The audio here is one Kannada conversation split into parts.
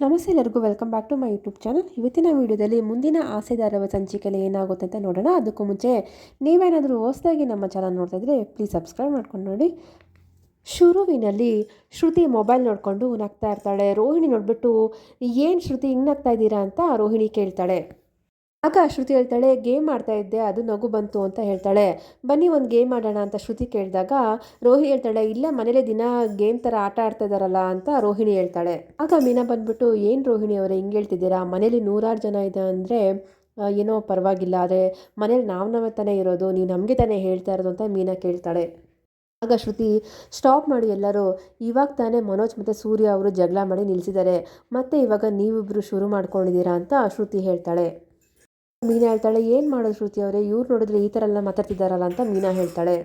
ನಮಸ್ತೆ ಎಲ್ಲರಿಗೂ, welcome back to my YouTube channel. ಇವತ್ತಿನ ವಿಡಿಯೋದಲ್ಲಿ ಮುಂದಿನ ಆಸೆದಾರವ ಸಂಚಿಕೆಯಲ್ಲಿ ಏನಾಗುತ್ತೆ ಅಂತ ನೋಡೋಣ. ಅದಕ್ಕೂ ಮುಂಚೆ ನೀವೇನಾದರೂ ಹೊಸದಾಗಿ ನಮ್ಮ ಚಾನಲ್ ನೋಡ್ತಾ ಇದ್ರೆ ಪ್ಲೀಸ್ ಸಬ್ಸ್ಕ್ರೈಬ್ ಮಾಡ್ಕೊಂಡು ನೋಡಿ. ಶುರುವಿನಲ್ಲಿ ಶ್ರುತಿ ಮೊಬೈಲ್ ನೋಡಿಕೊಂಡು ನಗ್ತಾ ಇರ್ತಾಳೆ. ರೋಹಿಣಿ ನೋಡಿಬಿಟ್ಟು, ಏನು ಶ್ರುತಿ, ಹಿಂಗೆ ನಗ್ತಾ ಇದ್ದೀರಾ? ಅಂತ ರೋಹಿಣಿ ಕೇಳ್ತಾಳೆ. ಆಗ ಶ್ರುತಿ ಹೇಳ್ತಾಳೆ, ಗೇಮ್ ಆಡ್ತಾ ಇದ್ದೆ, ಅದು ನಗು ಬಂತು ಅಂತ ಹೇಳ್ತಾಳೆ. ಬನ್ನಿ ಒಂದು ಗೇಮ್ ಆಡೋಣ ಅಂತ ಶ್ರುತಿ ಕೇಳಿದಾಗ ರೋಹಿ ಹೇಳ್ತಾಳೆ, ಇಲ್ಲ, ಮನೇಲಿ ದಿನ ಗೇಮ್ ಥರ ಆಟ ಆಡ್ತಾ ಇದ್ದಾರಲ್ಲ ಅಂತ ರೋಹಿಣಿ ಹೇಳ್ತಾಳೆ. ಆಗ ಮೀನಾ ಬಂದ್ಬಿಟ್ಟು, ಏನು ರೋಹಿಣಿ ಅವರೇ, ಹಿಂಗೆ ಹೇಳ್ತಿದ್ದೀರಾ? ಮನೇಲಿ ನೂರಾರು ಜನ ಇದೆ ಅಂದರೆ ಏನೋ ಪರವಾಗಿಲ್ಲ. ಆದರೆ ಮನೇಲಿ ನಾವು ನಾವೇ ತಾನೇ ಇರೋದು, ನೀವು ನಮಗೆ ತಾನೇ ಹೇಳ್ತಾ ಇರೋದು ಅಂತ ಮೀನಾ ಕೇಳ್ತಾಳೆ. ಆಗ ಶ್ರುತಿ, ಸ್ಟಾಪ್ ಮಾಡಿ ಎಲ್ಲರೂ. ಇವಾಗ ತಾನೇ ಮನೋಜ್ ಮತ್ತು ಸೂರ್ಯ ಅವರು ಜಗಳ ಮಾಡಿ ನಿಲ್ಲಿಸಿದ್ದಾರೆ ಮತ್ತೆ ಇವಾಗ ನೀವಿಬ್ಬರು ಶುರು ಮಾಡ್ಕೊಂಡಿದ್ದೀರಾ ಅಂತ ಶ್ರುತಿ ಹೇಳ್ತಾಳೆ. ಮೀನಾ ಹೇಳ್ತಾಳೆ, ಏನು ಮಾಡೋದು ಶ್ರುತಿ ಅವರೇ? ಇವ್ರು ನೋಡಿದ್ರೆ ಈ ಥರ ಎಲ್ಲ ಮಾತಾಡ್ತಿದ್ದಾರಲ್ಲ ಅಂತ ಮೀನಾ ಹೇಳ್ತಾಳೆ.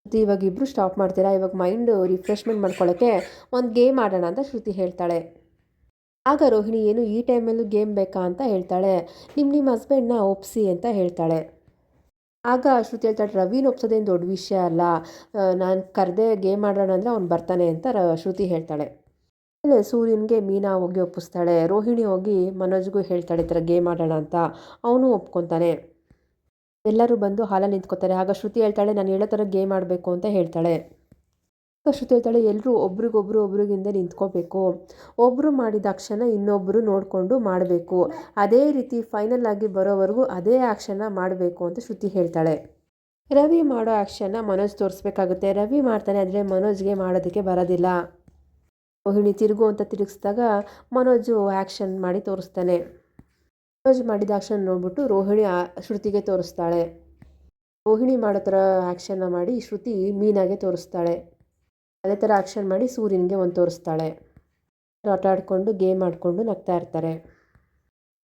ಶ್ರುತಿ, ಇವಾಗ ಇಬ್ಬರು ಸ್ಟಾಪ್ ಮಾಡ್ತೀರಾ? ಇವಾಗ ಮೈಂಡ್ ರಿಫ್ರೆಶ್ಮೆಂಟ್ ಮಾಡ್ಕೊಳ್ಳೋಕ್ಕೆ ಒಂದು ಗೇಮ್ ಆಡೋಣ ಅಂತ ಶ್ರುತಿ ಹೇಳ್ತಾಳೆ. ಆಗ ರೋಹಿಣಿ, ಏನು, ಈ ಟೈಮಲ್ಲೂ ಗೇಮ್ ಬೇಕಾ ಅಂತ ಹೇಳ್ತಾಳೆ. ನಿಮ್ಮ ನಿಮ್ಮ ಹಸ್ಬೆಂಡ್ನ ಒಪ್ಸಿ ಅಂತ ಹೇಳ್ತಾಳೆ. ಆಗ ಶ್ರುತಿ ಹೇಳ್ತಾಳೆ, ರವಿನ ಒಪ್ಸೋದೇನು ದೊಡ್ಡ ವಿಷಯ ಅಲ್ಲ. ನಾನು ಕರೆದೇ ಗೇಮ್ ಆಡೋಣ ಅಂದರೆ ಅವ್ನು ಬರ್ತಾನೆ ಅಂತ ಶ್ರುತಿ ಹೇಳ್ತಾಳೆ. ಆಮೇಲೆ ಸೂರ್ಯನಿಗೆ ಮೀನಾ ಹೋಗಿ ಒಪ್ಪಿಸ್ತಾಳೆ. ರೋಹಿಣಿ ಹೋಗಿ ಮನೋಜ್ಗೂ ಹೇಳ್ತಾಳೆ, ಈ ಥರ ಗೇಮ್ ಆಡೋಣ ಅಂತ. ಅವನು ಒಪ್ಕೊತಾನೆ. ಎಲ್ಲರೂ ಬಂದು ಹಾಲಲ್ಲಿ ನಿಂತ್ಕೋತಾರೆ. ಆಗ ಶ್ರುತಿ ಹೇಳ್ತಾಳೆ, ನಾನು ಹೇಳೋ ಥರ ಗೇಮ್ ಆಡಬೇಕು ಅಂತ ಹೇಳ್ತಾಳೆ. ಶ್ರುತಿ ಹೇಳ್ತಾಳೆ, ಎಲ್ಲರೂ ಒಬ್ರಿಗೊಬ್ರು ಒಬ್ರಿಗಿಂದ ನಿಂತ್ಕೋಬೇಕು. ಒಬ್ಬರು ಮಾಡಿದ ಅಕ್ಷನ ಇನ್ನೊಬ್ಬರು ನೋಡಿಕೊಂಡು ಮಾಡಬೇಕು. ಅದೇ ರೀತಿ ಫೈನಲ್ ಆಗಿ ಬರೋವರೆಗೂ ಅದೇ ಆ್ಯಕ್ಷನ್ನ ಮಾಡಬೇಕು ಅಂತ ಶ್ರುತಿ ಹೇಳ್ತಾಳೆ. ರವಿ ಮಾಡೋ ಆ್ಯಕ್ಷನ್ನ ಮನೋಜ್ ತೋರಿಸ್ಬೇಕಾಗುತ್ತೆ. ರವಿ ಮಾಡ್ತಾನೆ, ಆದರೆ ಮನೋಜ್ಗೆ ಮಾಡೋದಕ್ಕೆ ಬರೋದಿಲ್ಲ. ರೋಹಿಣಿ ತಿರುಗು ಅಂತ ತಿರುಗಿಸಿದಾಗ ಮನೋಜು ಆ್ಯಕ್ಷನ್ ಮಾಡಿ ತೋರಿಸ್ತಾನೆ. ಮನೋಜ್ ಮಾಡಿದ ಆ್ಯಕ್ಷನ್ ನೋಡ್ಬಿಟ್ಟು ರೋಹಿಣಿ ಶ್ರುತಿಗೆ ತೋರಿಸ್ತಾಳೆ. ರೋಹಿಣಿ ಮಾಡೋ ಥರ ಆ್ಯಕ್ಷನ್ನ ಮಾಡಿ ಶ್ರುತಿ ಮೀನಾಗೆ ತೋರಿಸ್ತಾಳೆ. ಅದೇ ಥರ ಆ್ಯಕ್ಷನ್ ಮಾಡಿ ಸೂರ್ಯನಿಗೆ ಒಂದು ತೋರಿಸ್ತಾಳೆ. ಆಟ ಆಡಿಕೊಂಡು ಗೇಮ್ ಆಡಿಕೊಂಡು ನಗ್ತಾ ಇರ್ತಾರೆ.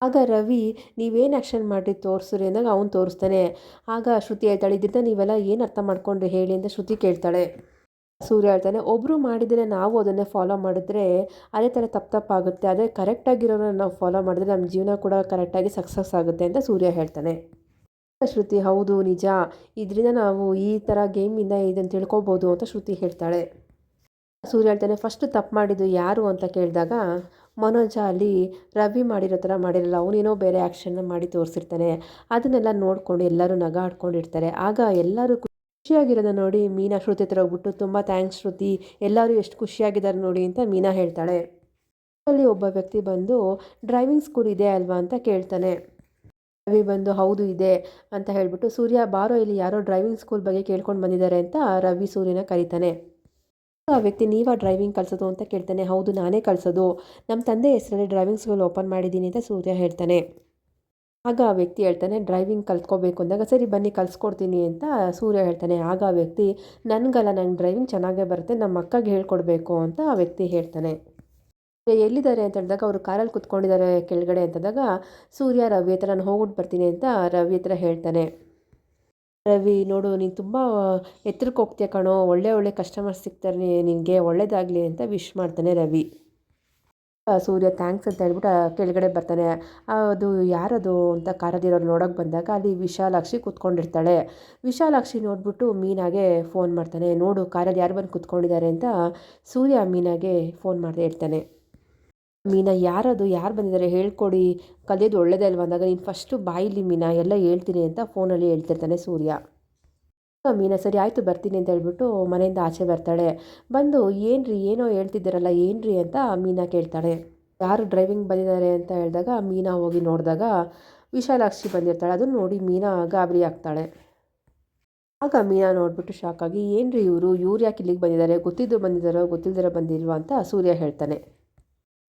ಆಗ ರವಿ, ನೀವೇನು ಆ್ಯಕ್ಷನ್ ಮಾಡಿ ತೋರಿಸ್ರಿ ಅಂದಾಗ ಅವನು ತೋರಿಸ್ತಾನೆ. ಆಗ ಶ್ರುತಿ ಹೇಳ್ತಾಳೆ, ಇದ್ರಿಂದ ನೀವೆಲ್ಲ ಏನು ಅರ್ಥ ಮಾಡ್ಕೊಂಡ್ರಿ ಹೇಳಿ ಅಂತ ಶ್ರುತಿ ಕೇಳ್ತಾಳೆ. ಸೂರ್ಯ ಹೇಳ್ತಾನೆ ಒಬ್ಬರು ಮಾಡಿದರೆ ನಾವು ಅದನ್ನೇ ಫಾಲೋ ಮಾಡಿದ್ರೆ ಅದೇ ಥರ ತಪ್ಪು ತಪ್ಪಾಗುತ್ತೆ ಅದೇ ಕರೆಕ್ಟಾಗಿರೋನ ನಾವು ಫಾಲೋ ಮಾಡಿದ್ರೆ ನಮ್ಮ ಜೀವನ ಕೂಡ ಕರೆಕ್ಟಾಗಿ ಸಕ್ಸಸ್ ಆಗುತ್ತೆ, ಅಂತ ಸೂರ್ಯ ಹೇಳ್ತಾನೆ. ಶ್ರುತಿ, ಹೌದು, ನಿಜ. ಇದರಿಂದ ನಾವು ಈ ಥರ ಗೇಮಿಂದ ಇದನ್ನು ತಿಳ್ಕೊಬೋದು, ಅಂತ ಶ್ರುತಿ ಹೇಳ್ತಾಳೆ. ಸೂರ್ಯ ಹೇಳ್ತಾನೆ, ಫಸ್ಟ್ ತಪ್ಪು ಮಾಡಿದ್ದು ಯಾರು? ಅಂತ ಕೇಳಿದಾಗ, ಮನೋಜ ಅಲ್ಲಿ ರವಿ ಮಾಡಿರೋ ಥರ ಮಾಡಿರಲ್ಲ ಅವನೇನೋ ಬೇರೆ ಆ್ಯಕ್ಷನ್ನ ಮಾಡಿ ತೋರಿಸಿರ್ತಾನೆ. ಅದನ್ನೆಲ್ಲ ನೋಡಿಕೊಂಡು ಎಲ್ಲರೂ ನಗಾಡ್ಕೊಂಡಿರ್ತಾರೆ ಆಗ ಎಲ್ಲರೂ ಖುಷಿಯಾಗಿರೋದ ನೋಡಿ ಮೀನಾ ಶ್ರುತಿ ಹತ್ರ ಹೋಗ್ಬಿಟ್ಟು ತುಂಬ ಥ್ಯಾಂಕ್ಸ್ ಶ್ರುತಿ, ಎಲ್ಲರೂ ಎಷ್ಟು ಖುಷಿಯಾಗಿದ್ದಾರೆ ನೋಡಿ ಅಂತ ಮೀನಾ ಹೇಳ್ತಾಳೆ. ಅಲ್ಲಿ ಒಬ್ಬ ವ್ಯಕ್ತಿ ಬಂದು ಡ್ರೈವಿಂಗ್ ಸ್ಕೂಲ್ ಇದೆ ಅಲ್ವಾ? ಅಂತ ಕೇಳ್ತಾನೆ. ರವಿ ಬಂದು ಹೌದು ಇದೆ ಅಂತ ಹೇಳ್ಬಿಟ್ಟು ಸೂರ್ಯ, ಬಾರೋ, ಇಲ್ಲಿ ಯಾರೋ ಡ್ರೈವಿಂಗ್ ಸ್ಕೂಲ್ ಬಗ್ಗೆ ಕೇಳ್ಕೊಂಡು ಬಂದಿದ್ದಾರೆ ಅಂತ ರವಿ ಸೂರ್ಯನ ಕರೀತಾನೆ. ಆ ವ್ಯಕ್ತಿ, ನೀವಾ ಡ್ರೈವಿಂಗ್ ಕಲಿಸೋದು? ಅಂತ ಕೇಳ್ತಾನೆ. ಹೌದು, ನಾನೇ ಕಲಿಸೋದು. ನಮ್ಮ ತಂದೆ ಹೆಸರಲ್ಲಿ ಡ್ರೈವಿಂಗ್ ಸ್ಕೂಲ್ ಓಪನ್ ಮಾಡಿದ್ದೀನಿ ಅಂತ ಸೂರ್ಯ ಹೇಳ್ತಾನೆ. ಆಗ ಆ ವ್ಯಕ್ತಿ ಹೇಳ್ತಾನೆ ಡ್ರೈವಿಂಗ್ ಕಲ್ತ್ಕೋಬೇಕು. ಅಂದಾಗ, ಸರಿ ಬನ್ನಿ, ಕಲಿಸ್ಕೊಡ್ತೀನಿ ಅಂತ ಸೂರ್ಯ ಹೇಳ್ತಾನೆ. ಆಗ ಆ ವ್ಯಕ್ತಿ, ನನಗಲ್ಲ, ನಂಗೆ ಡ್ರೈವಿಂಗ್ ಚೆನ್ನಾಗೇ ಬರುತ್ತೆ ನಮ್ಮ ಅಕ್ಕಗೆ ಹೇಳ್ಕೊಡ್ಬೇಕು ಅಂತ ಆ ವ್ಯಕ್ತಿ ಹೇಳ್ತಾನೆ. ಎಲ್ಲಿದ್ದಾರೆ ಅಂತ ಹೇಳಿದಾಗ, ಅವರು ಕಾರಲ್ಲಿ ಕುತ್ಕೊಂಡಿದ್ದಾರೆ ಕೆಳಗಡೆ ಅಂತಂದಾಗ ಸೂರ್ಯ, ರವಿ ಹತ್ರ ನಾನು ಹೋಗ್ಬಿಟ್ಟು ಬರ್ತೀನಿ ಅಂತ ರವಿ ಹತ್ರ ಹೇಳ್ತಾನೆ. ರವಿ, ನೋಡು, ನೀನು ತುಂಬ ಎತ್ತರಕ್ಕೆ ಹೋಗ್ತೀಯ ಕಣೋ. ಒಳ್ಳೆ ಒಳ್ಳೆ ಕಸ್ಟಮರ್ಸ್ ಸಿಗ್ತಾರೆ, ನಿನಗೆ ಒಳ್ಳೆಯದಾಗಲಿ ಅಂತ ವಿಶ್ ಮಾಡ್ತಾನೆ ರವಿ. ಸೂರ್ಯ ಥ್ಯಾಂಕ್ಸ್ ಅಂತ ಹೇಳ್ಬಿಟ್ಟು ಕೆಳಗಡೆ ಬರ್ತಾನೆ. ಅದು ಯಾರದು ಅಂತ ಕಾರದಿರೋರು ನೋಡೋಕೆ ಬಂದಾಗ ಅಲ್ಲಿ ವಿಶಾಲಾಕ್ಷಿ ಕೂತ್ಕೊಂಡಿರ್ತಾಳೆ. ವಿಶಾಲಾಕ್ಷಿ ನೋಡ್ಬಿಟ್ಟು ಮೀನಾಗೆ ಫೋನ್ ಮಾಡ್ತಾನೆ. ನೋಡು ಕಾರಲ್ಲಿ ಯಾರು ಬಂದು ಕೂತ್ಕೊಂಡಿದ್ದಾರೆ ಅಂತ ಸೂರ್ಯ ಮೀನಾಗೆ ಫೋನ್ ಮಾಡಿ ಹೇಳ್ತಾನೆ. ಮೀನಾ, ಯಾರದು, ಯಾರು ಬಂದಿದ್ದಾರೆ ಹೇಳ್ಕೊಡಿ. ಕಲಿಯೋದು ಒಳ್ಳೇದೇ ಅಲ್ವಾ? ಅಂದಾಗ ನೀನು ಫಸ್ಟು ಬಾಯಿಲಿ ಮೀನಾ, ಎಲ್ಲ ಹೇಳ್ತೀನಿ ಅಂತ ಫೋನಲ್ಲಿ ಹೇಳ್ತಿರ್ತಾನೆ ಸೂರ್ಯ. ಮೀನಾ, ಸರಿ ಆಯಿತು, ಬರ್ತೀನಿ ಅಂತ ಹೇಳ್ಬಿಟ್ಟು ಮನೆಯಿಂದ ಆಚೆ ಬರ್ತಾಳೆ. ಬಂದು ಏನು ಏನೋ ಹೇಳ್ತಿದ್ದೀರಲ್ಲ ಏನು ಅಂತ ಮೀನಾ ಕೇಳ್ತಾಳೆ. ಯಾರು ಡ್ರೈವಿಂಗ್ ಬಂದಿದ್ದಾರೆ ಅಂತ ಹೇಳಿದಾಗ ಮೀನಾ ಹೋಗಿ ನೋಡಿದಾಗ ವಿಶಾಲಾಕ್ಷಿ ಬಂದಿರ್ತಾಳೆ. ಅದನ್ನು ನೋಡಿ ಮೀನಾ ಗಾಬರಿ ಆಗ್ತಾಳೆ. ಆಗ ಮೀನಾ ನೋಡಿಬಿಟ್ಟು ಶಾಕಾಗಿ ಏನು ರೀ ಇವರು? ಇವ್ರು ಯಾಕೆ ಇಲ್ಲಿಗೆ ಬಂದಿದ್ದಾರೆ? ಗೊತ್ತಿದ್ದು ಬಂದಿದ್ದಾರೋ ಗೊತ್ತಿಲ್ಲದಿರೋ ಬಂದಿಲ್ವಾ ಅಂತ ಸೂರ್ಯ ಹೇಳ್ತಾನೆ.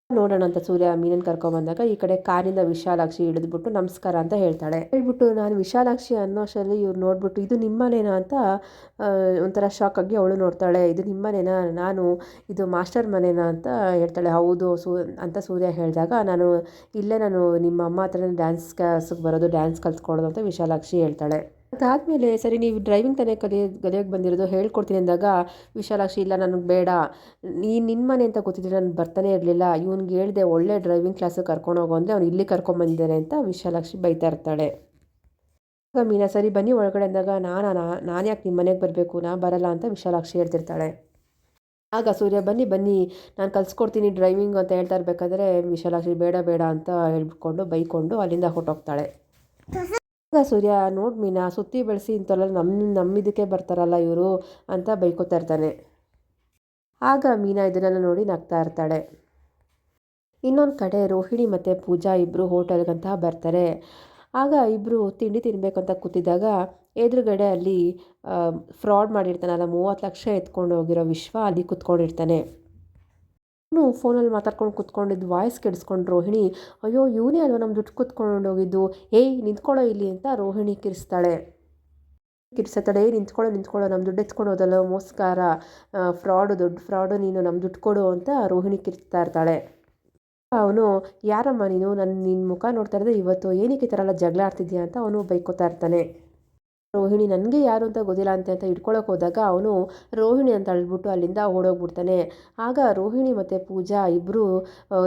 ನೋಡೋಣ ಅಂತ ಸೂರ್ಯ ಮೀನನ್ನು ಕರ್ಕೊಂಬಂದಾಗ ಈ ಕಡೆ ಕಾರಿಂದ ವಿಶಾಲಾಕ್ಷಿ ಹಿಡಿದ್ಬಿಟ್ಟು ನಮಸ್ಕಾರ ಅಂತ ಹೇಳ್ತಾಳೆ. ಹೇಳ್ಬಿಟ್ಟು ನಾನು ವಿಶಾಲಾಕ್ಷಿ ಅನ್ನೋ ಅಷ್ಟರಲ್ಲಿ ಇವ್ರು ನೋಡ್ಬಿಟ್ಟು, ಇದು ನಿಮ್ಮನೇನಾ? ಅಂತ ಒಂಥರ ಶಾಕ್ ಆಗಿ ಅವಳು ನೋಡ್ತಾಳೆ. ಇದು ನಿಮ್ಮನೇನಾ? ನಾನು, ಇದು ಮಾಸ್ಟರ್ ಮನೇನಾ? ಅಂತ ಹೇಳ್ತಾಳೆ. ಹೌದು, ಸೂ, ಅಂತ ಸೂರ್ಯ ಹೇಳಿದಾಗ, ನಾನು ಇಲ್ಲೇ, ನಾನು ನಿಮ್ಮ ಅಮ್ಮ ಹತ್ರನೇ ಡ್ಯಾನ್ಸ್ ಕ್ಲಾಸ್ಗೆ ಬರೋದು ಡ್ಯಾನ್ಸ್ ಕಲ್ತ್ಕೊಳ್ಳೋದು ಅಂತ ವಿಶಾಲಾಕ್ಷಿ ಹೇಳ್ತಾಳೆ. ಅದಾದಮೇಲೆ ಸರಿ, ನೀವು ಡ್ರೈವಿಂಗ್ ತಾನೇ ಕಲಿಯ ಕಲಿಯೋಕ್ಕೆ ಬಂದಿರೋದು, ಹೇಳ್ಕೊಡ್ತೀನಿ ಅಂದಾಗ, ವಿಶಾಲಾಕ್ಷಿ, ಇಲ್ಲ, ನನಗೆ ಬೇಡ. ನೀ ನಿನ್ನ ಮನೆ ಅಂತ ಗೊತ್ತಿದ್ರೆ ನಾನು ಬರ್ತಾನೆ ಇರಲಿಲ್ಲ. ಇವನಿಗೆ ಹೇಳಿದೆ, ಒಳ್ಳೆ ಡ್ರೈವಿಂಗ್ ಕ್ಲಾಸಿಗೆ ಕರ್ಕೊಂಡೋಗು ಅಂದರೆ ಅವ್ನು ಇಲ್ಲಿ ಕರ್ಕೊಂಬಂದಿದ್ದಾನೆ ಅಂತ ವಿಶಾಲಾಕ್ಷಿ ಬೈತಾ ಇರ್ತಾಳೆ. ಆಗ ಮೀನಾ, ಸರಿ, ಬನ್ನಿ ಒಳಗಡೆ ಅಂದಾಗ, ನಾನು ನಾನು ಯಾಕೆ ನಿಮ್ಮ ಮನೆಗೆ ಬರಬೇಕು? ನಾ ಬರಲ್ಲ ಅಂತ ವಿಶಾಲಾಕ್ಷಿ ಹೇಳ್ತಿರ್ತಾಳೆ. ಆಗ ಸೂರ್ಯ, ಬನ್ನಿ ಬನ್ನಿ, ನಾನು ಕಲಿಸ್ಕೊಡ್ತೀನಿ ಡ್ರೈವಿಂಗ್ ಅಂತ ಹೇಳ್ತಾ ಇರಬೇಕಾದ್ರೆ, ವಿಶಾಲಾಕ್ಷಿ, ಬೇಡ ಬೇಡ ಅಂತ ಹೇಳ್ಕೊಂಡು ಬೈಕೊಂಡು ಅಲ್ಲಿಂದ ಹೊರಟೋಗ್ತಾಳೆ. ಸೂರ್ಯ, ನೋಡು ಮೀನಾ, ಸುತ್ತಿ ಬೆಳೆಸಿ ಇಂಥವೆಲ್ಲ ನಮ್ಮ ನಮ್ಮಿದಕ್ಕೆ ಬರ್ತಾರಲ್ಲ ಇವರು ಅಂತ ಬೈಕೋತಾ ಇರ್ತಾನೆ. ಆಗ ಮೀನಾ ಇದನ್ನೆಲ್ಲ ನೋಡಿ ನಗ್ತಾ ಇರ್ತಾಳೆ. ಇನ್ನೊಂದು ಕಡೆ ರೋಹಿಣಿ ಮತ್ತು ಪೂಜಾ ಇಬ್ಬರು ಹೋಟೆಲ್ಗಂತ ಬರ್ತಾರೆ. ಆಗ ಇಬ್ಬರು ತಿಂಡಿ ತಿನ್ನಬೇಕಂತ ಕೂತಿದ್ದಾಗ ಎದುರುಗಡೆ ಅಲ್ಲಿ ಫ್ರಾಡ್ ಮಾಡಿರ್ತಾನಲ್ಲ, ಮೂವತ್ತು ಲಕ್ಷ ಎತ್ಕೊಂಡು ಹೋಗಿರೋ ವಿಶ್ವ ಅಲ್ಲಿ ಕುತ್ಕೊಂಡಿರ್ತಾನೆ. ಫೋನಲ್ಲಿ ಮಾತಾಡ್ಕೊಂಡು ಕುತ್ಕೊಂಡಿದ್ದು ವಾಯ್ಸ್ ಕೆಡಿಸ್ಕೊಂಡು ರೋಹಿಣಿ, ಅಯ್ಯೋ, ಇವನೇ ಅಲ್ವ ನಮ್ಮ ದುಡ್ಡು ಕುತ್ಕೊಂಡು ಹೋಗಿದ್ದು? ಏಯ್ ನಿಂತ್ಕೊಳ್ಳೋ ಇಲ್ಲಿ ಅಂತ ರೋಹಿಣಿ ಕಿರಿಸ್ತಾಳೆ. ಕಿರ್ಸತಡೆ ನಿಂತ್ಕೊಳ್ಳೋ ನಿಂತ್ಕೊಳ್ಳೋ ನಮ್ಮ ದುಡ್ಡು ಎತ್ಕೊಂಡು ಹೋದಲ್ಲ, ಮೋಸ್ಕಾರ. ಫ್ರಾಡು ದೊಡ್ಡ, ಫ್ರಾಡು ನೀನು ನಮ್ಮ ದುಡ್ಡು ಕೊಡು ಅಂತ ರೋಹಿಣಿ ಕಿರ್ತಾ ಇರ್ತಾಳೆ. ಅವನು, ಯಾರಮ್ಮ ನೀನು? ನನ್ನ ನಿನ್ನ ಮುಖ ನೋಡ್ತಾ ಇರೋದು ಇವತ್ತು? ಏನಕ್ಕೆ ಈ ಥರ ಎಲ್ಲ ಜಗಳ ಆಡ್ತಿದ್ಯಾ? ಅಂತ ಅವನು ಬೈಕೋತಾ ಇರ್ತಾನೆ. ರೋಹಿಣಿ ನನಗೆ ಯಾರು ಅಂತ ಗೊತ್ತಿಲ್ಲ ಅಂತ ಅಂತ ಇಟ್ಕೊಳಕ್ಕೆ ಹೋದಾಗ ಅವನು ರೋಹಿಣಿ ಅಂತ ಅಳ್ಬಿಟ್ಟು ಅಲ್ಲಿಂದ ಓಡೋಗ್ಬಿಡ್ತಾನೆ. ಆಗ ರೋಹಿಣಿ ಮತ್ತು ಪೂಜಾ ಇಬ್ಬರು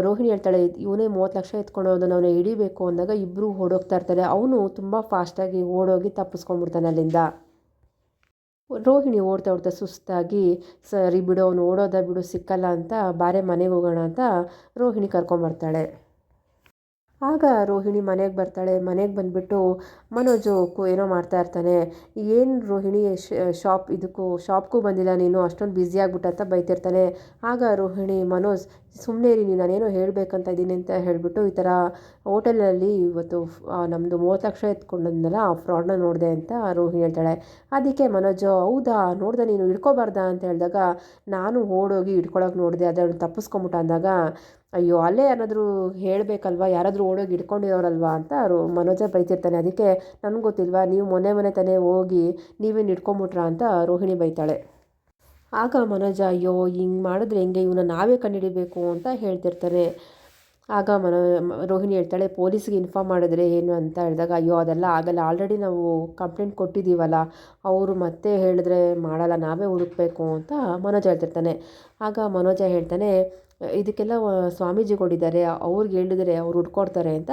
ರೋಹಿಣಿ ಹೇಳ್ತಾಳೆ, ಇವನೇ ಮೂವತ್ತು ಲಕ್ಷ ಎತ್ಕೊಂಡು ಅದನ್ನು ಅವನು ಹಿಡಿಬೇಕು ಅಂದಾಗ ಇಬ್ಬರು ಓಡೋಗ್ತಾ ಇರ್ತಾರೆ. ಅವನು ತುಂಬ ಫಾಸ್ಟಾಗಿ ಓಡೋಗಿ ತಪ್ಪಿಸ್ಕೊಂಡ್ಬಿಡ್ತಾನೆ ಅಲ್ಲಿಂದ. ರೋಹಿಣಿ ಓಡ್ತಾ ಓಡ್ತಾ ಸುಸ್ತಾಗಿ, ಸರಿ ಬಿಡು, ಅವನು ಓಡೋದ ಬಿಡು, ಸಿಕ್ಕಲ್ಲ ಅಂತ, ಬಾರೆ ಮನೆಗೆ ಹೋಗೋಣ ಅಂತ ರೋಹಿಣಿ ಕರ್ಕೊಂಬರ್ತಾಳೆ. ಆಗ ರೋಹಿಣಿ ಮನೆಗೆ ಬರ್ತಾಳೆ. ಮನೆಗೆ ಬಂದುಬಿಟ್ಟು ಮನೋಜು ಕು ಏನೋ ಮಾಡ್ತಾ ಇರ್ತಾನೆ. ಏನು ರೋಹಿಣಿ ಶಾಪ್ ಇದಕ್ಕೂ, ಶಾಪ್ಗೂ ಬಂದಿಲ್ಲ ನೀನು, ಅಷ್ಟೊಂದು ಬ್ಯುಸಿ ಆಗ್ಬಿಟ್ಟ ಅಂತ ಬೈತಿರ್ತಾನೆ. ಆಗ ರೋಹಿಣಿ, ಮನೋಜ್ ಸುಮ್ಮನೆ ಇರಿ, ನೀನು ನಾನೇನೋ ಹೇಳಬೇಕಂತ ಇದ್ದೀನಿ ಅಂತ ಹೇಳಿಬಿಟ್ಟು ಈ ಥರ ಹೋಟೆಲಲ್ಲಿ ಇವತ್ತು ನಮ್ಮದು ಮೂವತ್ತು ಲಕ್ಷ ಎತ್ಕೊಂಡಂದಲ್ಲ ಆ ಫ್ರಾಡ್ನ ನೋಡಿದೆ ಅಂತ ರೋಹಿಣಿ ಹೇಳ್ತಾಳೆ. ಅದಕ್ಕೆ ಮನೋಜು, ಹೌದಾ, ನೋಡ್ದೆ ನೀನು ಹಿಡ್ಕೋಬಾರ್ದಾ ಅಂತ ಹೇಳಿದಾಗ, ನಾನು ಓಡೋಗಿ ಹಿಡ್ಕೊಳಕ್ಕೆ ನೋಡಿದೆ ಅದನ್ನು ತಪ್ಪಿಸ್ಕೊಂಬಿಟ್ಟ ಅಂದಾಗ ಅಯ್ಯೋ, ಅಲ್ಲೇ ಏನಾದರೂ ಹೇಳಬೇಕಲ್ವ? ಯಾರಾದರೂ ಓಡೋಗಿ ಹಿಡ್ಕೊಂಡಿರೋರಲ್ವಾ ಅಂತ ಅವರು ಮನೋಜ ಬೈತಿರ್ತಾನೆ. ಅದಕ್ಕೆ ನನಗೆ ಗೊತ್ತಿಲ್ವಾ? ನೀವು ಮೊನ್ನೆ ಮೊನ್ನೆ ತಾನೇ ಹೋಗಿ ನೀವೇನು ಹಿಡ್ಕೊಂಬಿಟ್ರಾ ಅಂತ ರೋಹಿಣಿ ಬೈತಾಳೆ. ಆಗ ಮನೋಜ, ಅಯ್ಯೋ, ಹಿಂಗೆ ಮಾಡಿದ್ರೆ ಹೆಂಗೆ? ಇವನ್ನ ನಾವೇ ಕಂಡುಹಿಡಿಬೇಕು ಅಂತ ಹೇಳ್ತಿರ್ತಾನೆ. ಆಗ ಮನೋ, ರೋಹಿಣಿ ಹೇಳ್ತಾಳೆ, ಪೊಲೀಸ್ಗೆ ಇನ್ಫಾರ್ಮ್ ಮಾಡಿದ್ರೆ ಏನು ಅಂತ ಹೇಳಿದಾಗ, ಅಯ್ಯೋ, ಅದೆಲ್ಲ ಆಗಲ್ಲ. ಆಲ್ರೆಡಿ ನಾವು ಕಂಪ್ಲೇಂಟ್ ಕೊಟ್ಟಿದ್ದೀವಲ್ಲ. ಅವರು ಮತ್ತೆ ಹೇಳಿದ್ರೆ ಮಾಡಲ್ಲ. ನಾವೇ ಹುಡುಕ್ಬೇಕು ಅಂತ ಮನೋಜ ಹೇಳ್ತಿರ್ತಾನೆ. ಆಗ ಮನೋಜ ಹೇಳ್ತಾನೆ ಇದಕ್ಕೆಲ್ಲ ಸ್ವಾಮೀಜಿಗಳಿದ್ದಾರೆ ಅವ್ರಿಗೆ ಹೇಳಿದರೆ ಅವ್ರು ಹುಡ್ಕೊಡ್ತಾರೆ ಅಂತ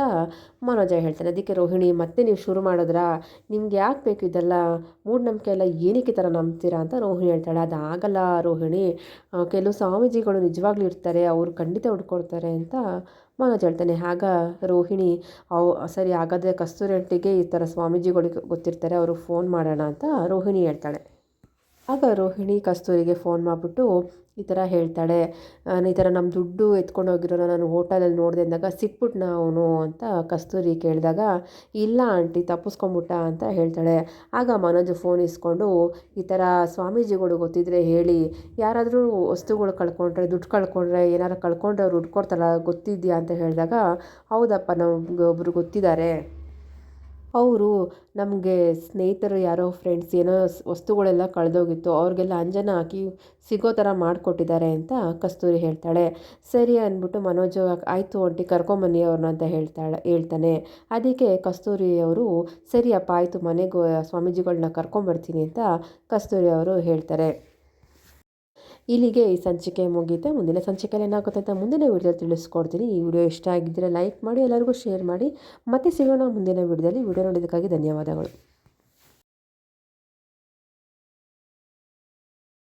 ಮನೋಜ ಹೇಳ್ತಾನೆ. ಅದಕ್ಕೆ ರೋಹಿಣಿ, ಮತ್ತೆ ನೀವು ಶುರು ಮಾಡಿದ್ರಾ? ನಿಮ್ಗೆ ಯಾಕೆ ಬೇಕು ಇದೆಲ್ಲ? ಮೂಢನಂಬಿಕೆ ಎಲ್ಲ ಏನಕ್ಕೆ ಥರ ನಂಬ್ತೀರಾ ಅಂತ ರೋಹಿಣಿ ಹೇಳ್ತಾಳೆ. ಅದು ಆಗಲ್ಲ ರೋಹಿಣಿ. ಕೆಲವು ಸ್ವಾಮೀಜಿಗಳು ನಿಜವಾಗ್ಲೂ ಇರ್ತಾರೆ. ಅವ್ರು ಖಂಡಿತ ಹುಡ್ಕೊಡ್ತಾರೆ ಅಂತ ಮನೋಜ್ ಹೇಳ್ತಾನೆ. ಆಗ ರೋಹಿಣಿ, ಅವು, ಸರಿ, ಹಾಗಾದರೆ ಕಸ್ತೂರಿ ಅಂಟಿಗೆ ಈ ಥರ ಸ್ವಾಮೀಜಿಗಳಿಗೆ ಗೊತ್ತಿರ್ತಾರೆ. ಅವರು ಫೋನ್ ಮಾಡೋಣ ಅಂತ ರೋಹಿಣಿ ಹೇಳ್ತಾಳೆ. ಆಗ ರೋಹಿಣಿ ಕಸ್ತೂರಿಗೆ ಫೋನ್ ಮಾಡಿಬಿಟ್ಟು ಈ ಥರ ಹೇಳ್ತಾಳೆ. ಈ ಥರ ನಮ್ಮ ದುಡ್ಡು ಎತ್ಕೊಂಡು ಹೋಗಿರೋನ ನಾನು ಹೋಟೆಲಲ್ಲಿ ನೋಡಿದೆ ಅಂದಾಗ ಸಿಕ್ಬಿಟ್ನ ಅವನು? ಅಂತ ಕಸ್ತೂರಿ ಕೇಳಿದಾಗ, ಇಲ್ಲ ಆಂಟಿ, ತಪ್ಪಿಸ್ಕೊಂಬಿಟ್ಟ ಅಂತ ಹೇಳ್ತಾಳೆ. ಆಗ ಮನೋಜ್ ಫೋನ್ ಇಸ್ಕೊಂಡು, ಈ ಥರ ಸ್ವಾಮೀಜಿಗಳು ಗೊತ್ತಿದ್ರೆ ಹೇಳಿ. ಯಾರಾದರೂ ವಸ್ತುಗಳು ಕಳ್ಕೊಂಡ್ರೆ, ದುಡ್ಡು ಕಳ್ಕೊಂಡ್ರೆ ಏನಾರು ಕಳ್ಕೊಂಡ್ರೆ ಅವ್ರು ಹುಡ್ಕೊಡ್ತಾರ ಗೊತ್ತಿದೆಯಾ? ಅಂತ ಹೇಳಿದಾಗ, ಹೌದಪ್ಪ, ನಮ್ಗೆ ಒಬ್ಬರು ಗೊತ್ತಿದ್ದಾರೆ. ಅವರು ನಮಗೆ ಸ್ನೇಹಿತರು ಯಾರೋ ಫ್ರೆಂಡ್ಸ್ ಏನೋ ವಸ್ತುಗಳೆಲ್ಲ ಕಳೆದೋಗಿತ್ತು, ಅವ್ರಿಗೆಲ್ಲ ಅಂಜನ ಹಾಕಿ ಸಿಗೋ ಥರ ಮಾಡಿಕೊಟ್ಟಿದ್ದಾರೆ ಅಂತ ಕಸ್ತೂರಿ ಹೇಳ್ತಾಳೆ. ಸರಿ ಅಂದ್ಬಿಟ್ಟು ಮನೋಜ್ ಆಯಿತು ಒಂಟಿ ಕರ್ಕೊಂಬನ್ನಿ ಅವ್ರನ್ನ ಅಂತ ಹೇಳ್ತಾಳೆ, ಹೇಳ್ತಾನೆ. ಅದಕ್ಕೆ ಕಸ್ತೂರಿ ಅವರು ಸರಿಯಪ್ಪ ಆಯಿತು ಮನೆಗೆ ಸ್ವಾಮೀಜಿಗಳನ್ನ ಕರ್ಕೊಂಬರ್ತೀನಿ ಅಂತ ಕಸ್ತೂರಿ ಅವರು ಹೇಳ್ತಾರೆ. ಇಲ್ಲಿಗೆ ಈ ಸಂಚಿಕೆ ಮುಗಿಯುತ್ತೆ. ಮುಂದಿನ ಸಂಚಿಕೆಯಲ್ಲಿ ಏನಾಗುತ್ತೆ ಅಂತ ಮುಂದಿನ ವಿಡಿಯೋದಲ್ಲಿ ತಿಳಿಸ್ಕೊಡ್ತೀನಿ. ಈ ವಿಡಿಯೋ ಇಷ್ಟ ಆಗಿದ್ದರೆ ಲೈಕ್ ಮಾಡಿ, ಎಲ್ಲರಿಗೂ ಶೇರ್ ಮಾಡಿ. ಮತ್ತೆ ಸಿಗೋಣ ಮುಂದಿನ ವಿಡಿಯೋದಲ್ಲಿ. ವಿಡಿಯೋ ನೋಡೋದಕ್ಕಾಗಿ ಧನ್ಯವಾದಗಳು.